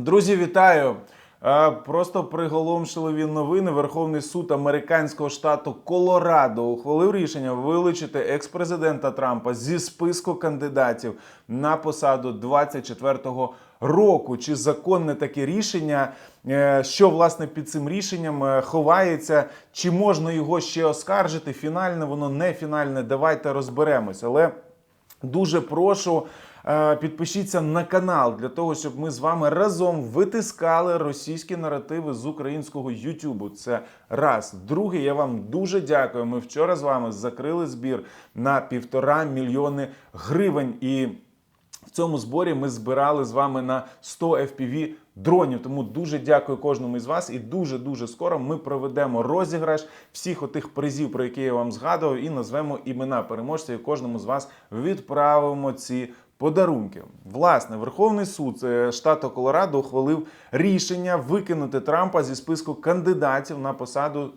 Друзі, вітаю! Е, Просто приголомшливі новини. Верховний суд американського штату Колорадо ухвалив рішення вилучити екс-президента Трампа зі списку кандидатів на посаду 24-го року. Чи законне таке рішення? Е, Що власне під цим рішенням е, ховається? Чи можна його ще оскаржити? Фінальне воно не фінальне. Давайте розберемось. Але Дуже прошу. Е, Підпишіться на канал для того, щоб ми з вами разом витискали російські наративи з українського Ютубу. Це раз. Друге, я вам дуже дякую. Ми вчора з вами закрили збір на півтора мільйони гривень. І в цьому зборі ми збирали з вами на 100 FPV дронів. Тому дуже дякую кожному із вас. І дуже дуже скоро ми проведемо розіграш всіх отих призів, про які я вам згадував, і назвемо імена переможців. І кожному з вас відправимо ці. Подарунки. Власне, Верховний суд е, штату Колорадо ухвалив рішення викинути Трампа зі списку кандидатів на посаду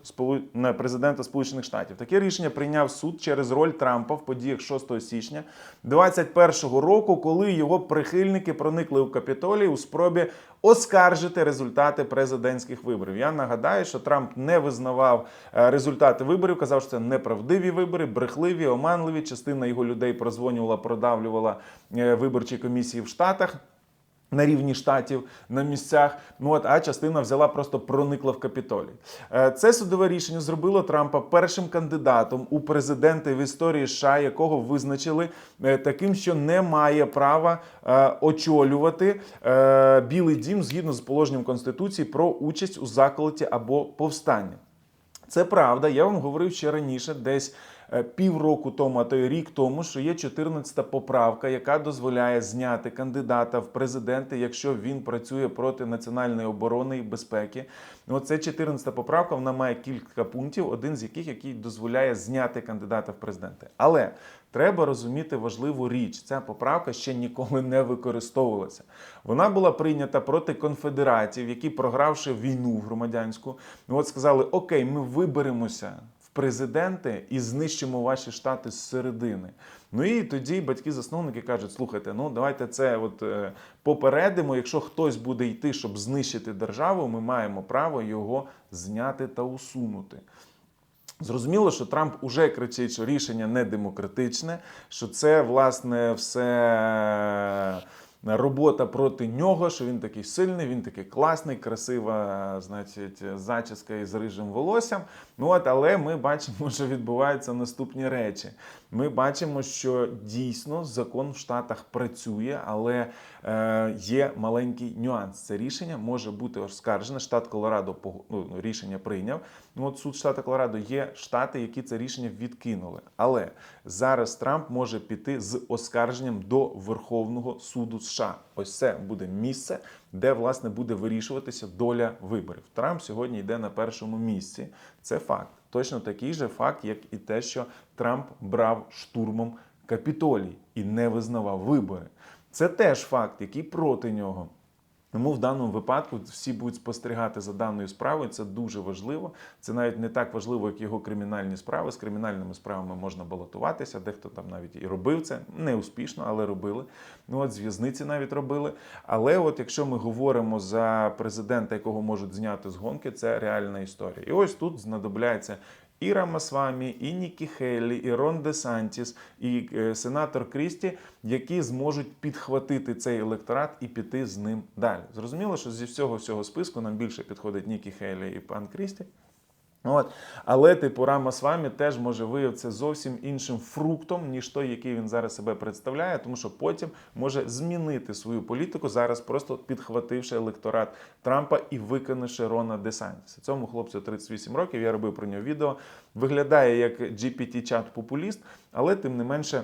на президента Сполучених Штатів. Таке рішення прийняв суд через роль Трампа в подіях 6 січня 2021 року, коли його прихильники проникли у Капітолій у спробі оскаржити результати президентських виборів. Я нагадаю, що Трамп не визнавав е, результати виборів, казав, що це неправдиві вибори, брехливі, оманливі. Частина його людей прозвонювала, продавлювала е, виборчі комісії в Штатах. На рівні штатів на місцях, ну от а частина взяла, просто проникла в Капітолій. Е, Це судове рішення зробило Трампа першим кандидатом у президенти в історії США, якого визначили е, таким, що не має права очолювати Білий Дім згідно з положенням Конституції про участь у заколоті або повстанні. Це правда. Я вам говорив ще раніше, десь півроку тому, а то й рік тому, що є 14 поправка, яка дозволяє зняти кандидата в президенти, якщо він працює проти національної оборони і безпеки. Ну, Оце 14 поправка. Вона має кілька пунктів, один з яких який дозволяє зняти кандидата в президенти. Але треба розуміти важливу річ: ця поправка ще ніколи не використовувалася. Вона була прийнята проти конфедератів, які, програвши війну громадянську, ну от сказали: Окей, ми виберемося президенти і знищимо ваші штати зсередини. Ну і тоді батьки-засновники кажуть: слухайте, ну давайте це от е, попередимо. Якщо хтось буде йти, щоб знищити державу, ми маємо право його зняти та усунути. Зрозуміло, що Трамп уже кричить, що рішення не демократичне, що це власне все робота проти нього, що він такий сильний, він такий класний, красива, значить, зачіска із рижим волоссям. Ну от, але ми бачимо, що відбуваються наступні речі. Ми бачимо, що дійсно закон в Штатах працює, але є маленький нюанс. Це рішення може бути оскаржене. Штат Колорадо пог- ну, рішення прийняв. Ну от суд штату Колорадо є штати, які це рішення відкинули. Але зараз Трамп може піти з оскарженням до Верховного суду США. Ось це буде місце, де власне буде вирішуватися доля виборів. Трамп сьогодні йде на першому місці. Це факт. Точно такий же факт, як і те, що Трамп брав штурмом Капітолій і не визнавав вибори. Це теж факт, який проти нього. Тому в даному випадку всі будуть спостерігати за даною справою. Це дуже важливо. Це навіть не так важливо, як його кримінальні справи. З кримінальними справами можна балотуватися. Дехто там навіть і робив це не успішно, але робили. Ну от з в'язниці навіть робили. Але от якщо ми говоримо за президента, якого можуть зняти з гонки, це реальна історія. І ось тут знадобляється. І Рамасвамі, і Нікі Хейлі, і Рон Де Сантіс, і е, сенатор Крісті, які зможуть підхватити цей електорат і піти з ним далі. Зрозуміло, що зі всього всього списку нам більше підходить Нікі Хейлі і пан Крісті. От. Але типу Рамасвамі теж може виявитися зовсім іншим фруктом, ніж той, який він зараз себе представляє, тому що потім може змінити свою політику, зараз просто підхвативши електорат Трампа і викинувши Рона Десантіса. Цьому хлопцю 38 років. Я робив про нього відео. Виглядає як GPT-чат популіст, але тим не менше.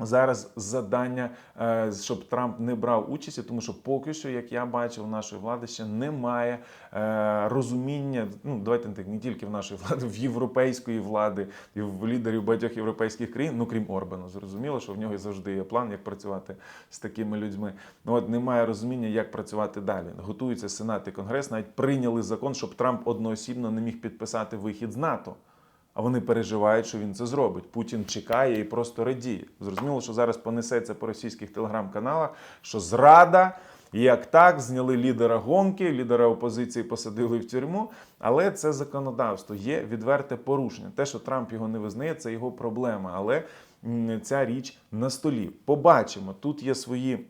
Зараз завдання, е, щоб Трамп не брав участі, тому що поки що, як я бачив, нашої влади ще немає е, розуміння. Ну давайте не так, не тільки в нашої влади, в європейської влади і в лідерів багатьох європейських країн, ну крім Орбана. Зрозуміло, що в нього завжди є план, як працювати з такими людьми. Ну от немає розуміння, як працювати далі. Готується Сенат і Конгрес, навіть прийняли закон, щоб Трамп одноосібно не міг підписати вихід з НАТО. Вони переживають, що він це зробить. Путін чекає і просто радіє. Зрозуміло, що зараз понесеться по російських телеграм-каналах, що зрада, Як так, зняли лідера гонки, лідера опозиції посадили в тюрму. Але це законодавство є відверте порушення. Те, що Трамп його не визнає, це його проблема. Але ця річ на столі. Побачимо, тут є свої.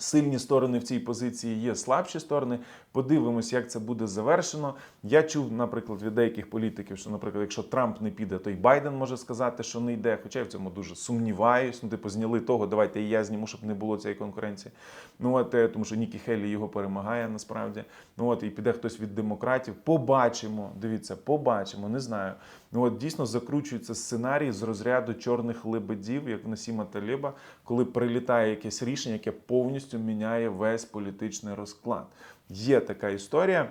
Сильні сторони в цій позиції є слабші сторони. Подивимось, як це буде завершено. Я чув, наприклад, від деяких політиків, що, наприклад, якщо Трамп не піде, то й Байден може сказати, що не йде. Хоча я в цьому дуже сумніваюсь. Ну, типу, зняли того, давайте і я зніму, щоб не було цієї конкуренції. Ну от е, тому, що Нікі Хеллі його перемагає насправді. Ну от і піде хтось від демократів. Побачимо. Дивіться, побачимо. Не знаю. Ну от дійсно закручується сценарій з розряду чорних лебедів, як в Насіма Таліба, коли прилітає якесь рішення, яке повністю міняє весь політичний розклад. Є така історія.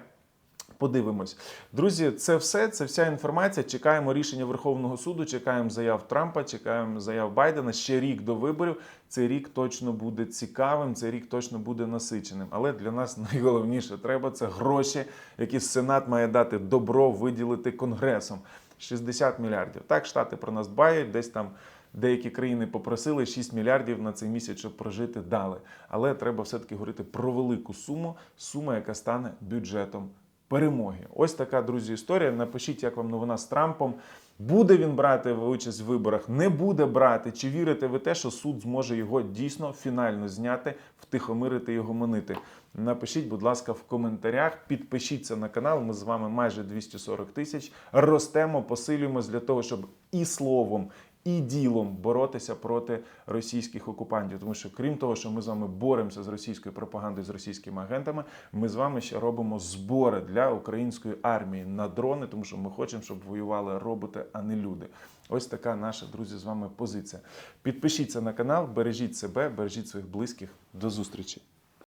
Подивимось, друзі. Це все. Це вся інформація. Чекаємо рішення Верховного суду. Чекаємо заяв Трампа, чекаємо заяв Байдена. Ще рік до виборів. Цей рік точно буде цікавим. Цей рік точно буде насиченим. Але для нас найголовніше треба це гроші, які Сенат має дати добро виділити конгресом. 60 мільярдів. Так, штати про нас дбають, десь там. Деякі країни попросили 6 мільярдів на цей місяць, щоб прожити дали. Але треба все-таки говорити про велику суму, сума, яка стане бюджетом перемоги. Ось така, друзі, історія. Напишіть, як вам новина з Трампом. Буде він брати участь в виборах, не буде брати. Чи вірите ви те, що суд зможе його дійсно фінально зняти, втихомирити його манити? Напишіть, будь ласка, в коментарях. Підпишіться на канал. Ми з вами майже 240 тисяч. Ростемо, посилюємось для того, щоб і словом, і ділом боротися проти російських окупантів. Тому що, крім того, що ми з вами боремося з російською пропагандою, з російськими агентами, ми з вами ще робимо збори для української армії на дрони, тому що ми хочемо, щоб воювали роботи, а не люди. Ось така наша, друзі, з вами позиція. Підпишіться на канал, бережіть себе, бережіть своїх близьких. До зустрічі!